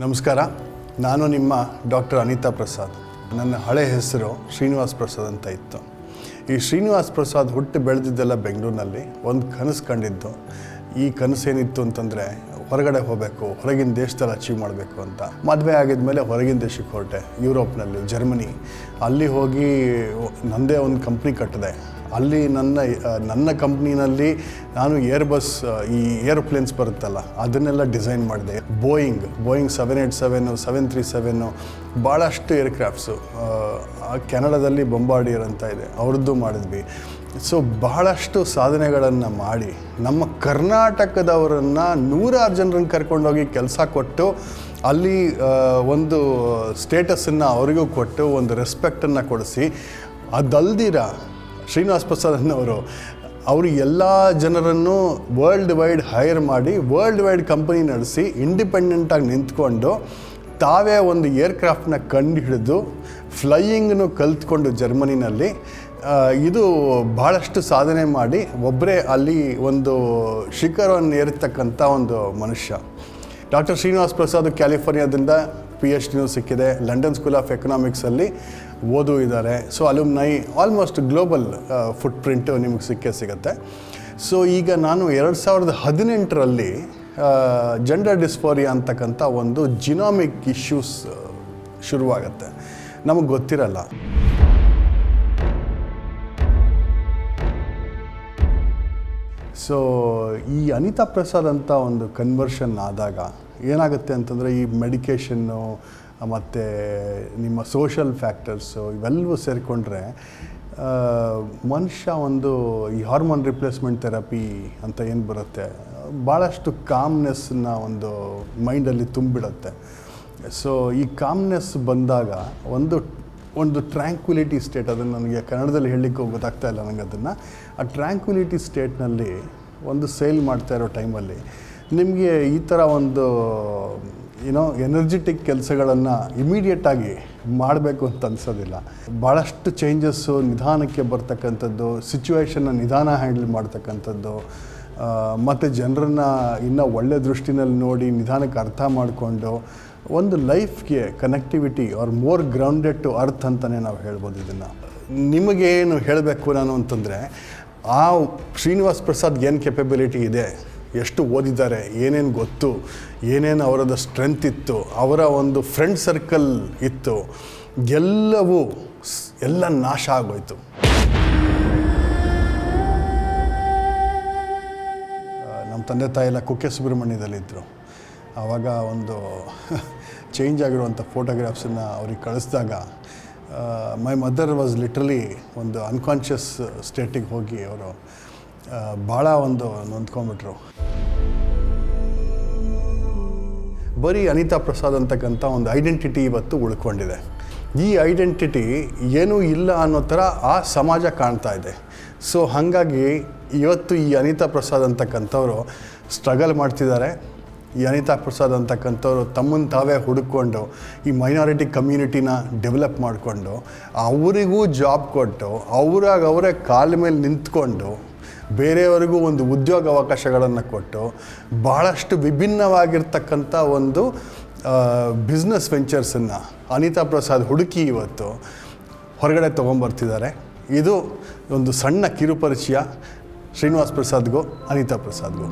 ನಮಸ್ಕಾರ. ನಾನು ನಿಮ್ಮ ಡಾಕ್ಟರ್ ಅನಿತಾ ಪ್ರಸಾದ್. ನನ್ನ ಹಳೆ ಹೆಸರು ಶ್ರೀನಿವಾಸ್ ಪ್ರಸಾದ್ ಅಂತ ಇತ್ತು. ಈ ಶ್ರೀನಿವಾಸ್ ಪ್ರಸಾದ್ ಹುಟ್ಟು ಬೆಳೆದಿದ್ದೆಲ್ಲ ಬೆಂಗಳೂರಿನಲ್ಲಿ ಒಂದು ಕನಸು ಕಂಡಿದ್ದು ಈ ಕನಸೇನಿತ್ತು ಅಂತಂದರೆ ಹೊರಗಡೆ ಹೋಗಬೇಕು, ಹೊರಗಿನ ದೇಶದಲ್ಲಿ ಅಚೀವ್ ಮಾಡಬೇಕು ಅಂತ. ಮದುವೆ ಆಗಿದ್ಮೇಲೆ ಹೊರಗಿನ ದೇಶಕ್ಕೆ ಹೊರಟೆ, ಯುರೋಪ್ನಲ್ಲಿ, ಜರ್ಮನಿ. ಅಲ್ಲಿ ಹೋಗಿ ನನ್ನದೇ ಒಂದು ಕಂಪ್ನಿ ಕಟ್ಟಿದೆ. ಅಲ್ಲಿ ನನ್ನ ನನ್ನ ಕಂಪ್ನಿನಲ್ಲಿ ನಾನು ಏರ್ ಬಸ್ ಈ ಏರೋಪ್ಲೇನ್ಸ್ ಬರುತ್ತಲ್ಲ, ಅದನ್ನೆಲ್ಲ ಡಿಸೈನ್ ಮಾಡಿದೆ. Boeing Boeing seven eight seven seven three seven ಭಾಳಷ್ಟು ಏರ್ಕ್ರಾಫ್ಟ್ಸು ಕೆನಡಾದಲ್ಲಿ ಬೊಂಬಾಡಿಯರ್ ಅಂತ ಇದೆ. ಅವ್ರದ್ದು ಮಾಡಿದ್ವಿ. ಸೊ ಬಹಳಷ್ಟು ಸಾಧನೆಗಳನ್ನು ಮಾಡಿ ನಮ್ಮ ಕರ್ನಾಟಕದವರನ್ನು ನೂರಾರು ಜನರನ್ನು ಕರ್ಕೊಂಡೋಗಿ ಕೆಲಸ ಕೊಟ್ಟು, ಅಲ್ಲಿ ಒಂದು ಸ್ಟೇಟಸನ್ನು ಅವರಿಗೂ ಕೊಟ್ಟು, ಒಂದು ರೆಸ್ಪೆಕ್ಟನ್ನು ಕೊಡಿಸಿ, ಅದಲ್ದಿರ ಶ್ರೀನಿವಾಸ್ ಅನ್ನೋರು, ಅವರು ಎಲ್ಲ ಜನರನ್ನು ವರ್ಲ್ಡ್ ವೈಡ್ ಹೈರ್ ಮಾಡಿ ವರ್ಲ್ಡ್ ವೈಡ್ ಕಂಪನಿ ನಡೆಸಿ ಇಂಡಿಪೆಂಡೆಂಟಾಗಿ ನಿಂತ್ಕೊಂಡು, ತಾವೇ ಒಂದು ಏರ್ಕ್ರಾಫ್ಟನ್ನ ಕಂಡು ಹಿಡಿದು ಫ್ಲೈಯಿಂಗ್ನು ಕಲ್ತ್ಕೊಂಡು ಜರ್ಮನಿನಲ್ಲಿ ಇದು ಬಹಳಷ್ಟು ಸಾಧನೆ ಮಾಡಿ ಒಬ್ಬರೇ ಅಲ್ಲಿ ಒಂದು ಶಿಖರವನ್ನು ಏರ್ತಕ್ಕಂಥ ಒಂದು ಮನುಷ್ಯ. ಡಾಕ್ಟರ್ ಶ್ರೀನಿವಾಸ್ ಪ್ರಸಾದ್ ಕ್ಯಾಲಿಫೋರ್ನಿಯಾದಿಂದ ಪಿ ಎಚ್ ಡಿನೂ ಸಿಕ್ಕಿದೆ. ಲಂಡನ್ ಸ್ಕೂಲ್ ಆಫ್ ಎಕನಾಮಿಕ್ಸಲ್ಲಿ ಓದು ಇದ್ದಾರೆ. So, alumni almost global footprint ನಿಮಗೆ ಸಿಕ್ಕೇ ಸಿಗುತ್ತೆ. ಸೊ, ಈಗ ನಾನು ಎರಡು ಸಾವಿರದ ಹದಿನೆಂಟರಲ್ಲಿ ಜೆಂಡರ್ ಡಿಸ್ಫೋರಿಯಾ ಅಂತಕ್ಕಂಥ ಒಂದು ಜಿನಾಮಿಕ್ ಇಶ್ಯೂಸ್ ಶುರುವಾಗತ್ತೆ. ನಮಗೆ ಗೊತ್ತಿರಲ್ಲ. ಸೊ ಈ ಅನಿತಾ ಪ್ರಸಾದ್ ಅಂತ ಒಂದು ಕನ್ವರ್ಷನ್ ಆದಾಗ ಏನಾಗುತ್ತೆ ಅಂತಂದರೆ ಈ ಮೆಡಿಕೇಷನ್ನು ಮತ್ತು ನಿಮ್ಮ ಸೋಷಲ್ ಫ್ಯಾಕ್ಟರ್ಸು ಇವೆಲ್ಲವೂ ಸೇರಿಕೊಂಡ್ರೆ ಮನುಷ್ಯ ಒಂದು ಈ ಹಾರ್ಮೋನ್ ರಿಪ್ಲೇಸ್ಮೆಂಟ್ ಥೆರಪಿ ಅಂತ ಏನು ಬರುತ್ತೆ ಭಾಳಷ್ಟು ಕಾಮ್ನೆಸ್ನ ಒಂದು ಮೈಂಡಲ್ಲಿ ತುಂಬಿಡುತ್ತೆ. ಸೊ ಈ ಕಾಮ್ನೆಸ್ ಬಂದಾಗ ಒಂದು ಒಂದು ಟ್ರ್ಯಾಂಕ್ವಿಲಿಟಿ ಸ್ಟೇಟ್ ಅದನ್ನು ನನಗೆ ಕನ್ನಡದಲ್ಲಿ ಹೇಳಲಿಕ್ಕೆ ಗೊತ್ತಾಗ್ತಾ ಇಲ್ಲ ನನಗೆ ಅದನ್ನು. ಆ ಟ್ರ್ಯಾಂಕ್ವಿಲಿಟಿ ಸ್ಟೇಟ್ನಲ್ಲಿ ಒಂದು ಸೇಲ್ ಮಾಡ್ತಾ ಇರೋ ಟೈಮಲ್ಲಿ ನಿಮಗೆ ಈ ಥರ ಒಂದು ಏನೋ ಎನರ್ಜೆಟಿಕ್ ಕೆಲಸಗಳನ್ನು ಇಮಿಡಿಯೇಟಾಗಿ ಮಾಡಬೇಕು ಅಂತ ಅನ್ಸೋದಿಲ್ಲ. ಭಾಳಷ್ಟು ಚೇಂಜಸ್ಸು ನಿಧಾನಕ್ಕೆ ಬರ್ತಕ್ಕಂಥದ್ದು ಸಿಚುವೇಷನ್ನ ನಿಧಾನ ಹ್ಯಾಂಡಲ್ ಮಾಡ್ತಕ್ಕಂಥದ್ದು ಮತ್ತು ಜನರನ್ನು ಇನ್ನೂ ಒಳ್ಳೆ ದೃಷ್ಟಿನಲ್ಲಿ ನೋಡಿ ನಿಧಾನಕ್ಕೆ ಅರ್ಥ ಮಾಡಿಕೊಂಡು ಒಂದು ಲೈಫ್ಗೆ connectivity are more grounded to earth ಅಂತಲೇ ನಾವು ಹೇಳ್ಬೋದು ಇದನ್ನು. ನಿಮಗೇನು ಹೇಳಬೇಕು ನಾನು ಅಂತಂದರೆ, ಆ ಶ್ರೀನಿವಾಸ್ ಪ್ರಸಾದ್ ಏನು ಕೆಪಬಿಲಿಟಿ ಇದೆ, ಎಷ್ಟು ಓದಿದ್ದಾರೆ, ಏನೇನು ಗೊತ್ತು, ಏನೇನು ಅವರದ ಸ್ಟ್ರೆಂತ್ ಇತ್ತು, ಅವರ ಒಂದು ಫ್ರೆಂಡ್ ಸರ್ಕಲ್ ಇತ್ತು, ಎಲ್ಲವೂ ಎಲ್ಲ ನಾಶ ಆಗೋಯ್ತು. ನಮ್ಮ ತಂದೆ ತಾಯಿ ಎಲ್ಲ ಕುಕ್ಕೆ ಸುಬ್ರಹ್ಮಣ್ಯದಲ್ಲಿದ್ದರು ಆವಾಗ ಒಂದು ಚೇಂಜ್ ಆಗಿರುವಂಥ ಫೋಟೋಗ್ರಾಫ್ಸನ್ನು ಅವ್ರಿಗೆ ಕಳಿಸಿದಾಗ ಮೈ ಮದರ್ ವಾಸ್ ಲಿಟ್ರಲಿ ಒಂದು ಅನ್ಕಾನ್ಷಿಯಸ್ ಸ್ಟೇಟಿಗೆ ಹೋಗಿ ಅವರು ಭಾಳ ಒಂದು ನೊಂದ್ಕೊಂಡ್ಬಿಟ್ರು. ಬರೀ ಅನಿತಾ ಪ್ರಸಾದ್ ಅಂತಕ್ಕಂಥ ಒಂದು ಐಡೆಂಟಿಟಿ ಇವತ್ತು ಉಳ್ಕೊಂಡಿದೆ. ಈ ಐಡೆಂಟಿಟಿ ಏನೂ ಇಲ್ಲ ಅನ್ನೋ ಥರ ಆ ಸಮಾಜ ಕಾಣ್ತಾ ಇದೆ. ಸೊ ಹಾಗಾಗಿ ಇವತ್ತು ಈ ಅನಿತಾ ಪ್ರಸಾದ್ ಅಂತಕ್ಕಂಥವ್ರು ಸ್ಟ್ರಗಲ್ ಮಾಡ್ತಿದ್ದಾರೆ. ಈ ಅನಿತಾ ಪ್ರಸಾದ್ ಅಂತಕ್ಕಂಥವ್ರು ತಮ್ಮನ್ನು ತಾವೇ ಹುಡುಕೊಂಡು ಈ ಮೈನಾರಿಟಿ ಕಮ್ಯುನಿಟಿನ ಡೆವಲಪ್ ಮಾಡಿಕೊಂಡು ಅವರಿಗೂ ಜಾಬ್ ಕೊಟ್ಟು ಅವರಾಗ ಅವರೇ ಕಾಲ ಮೇಲೆ ನಿಂತ್ಕೊಂಡು ಬೇರೆಯವರಿಗೂ ಒಂದು ಉದ್ಯೋಗ ಅವಕಾಶಗಳನ್ನು ಕೊಟ್ಟು ಭಾಳಷ್ಟು ವಿಭಿನ್ನವಾಗಿರ್ತಕ್ಕಂಥ ಒಂದು ಬಿಸ್ನೆಸ್ ವೆಂಚರ್ಸನ್ನು ಅನಿತಾ ಪ್ರಸಾದ್ ಹುಡುಕಿ ಇವತ್ತು ಹೊರಗಡೆ ತೊಗೊಂಬರ್ತಿದ್ದಾರೆ. ಇದು ಒಂದು ಸಣ್ಣ ಕಿರುಪರಿಚಯ ಶ್ರೀನಿವಾಸ್ ಪ್ರಸಾದ್ಗೂ ಅನಿತಾ ಪ್ರಸಾದ್ಗೂ.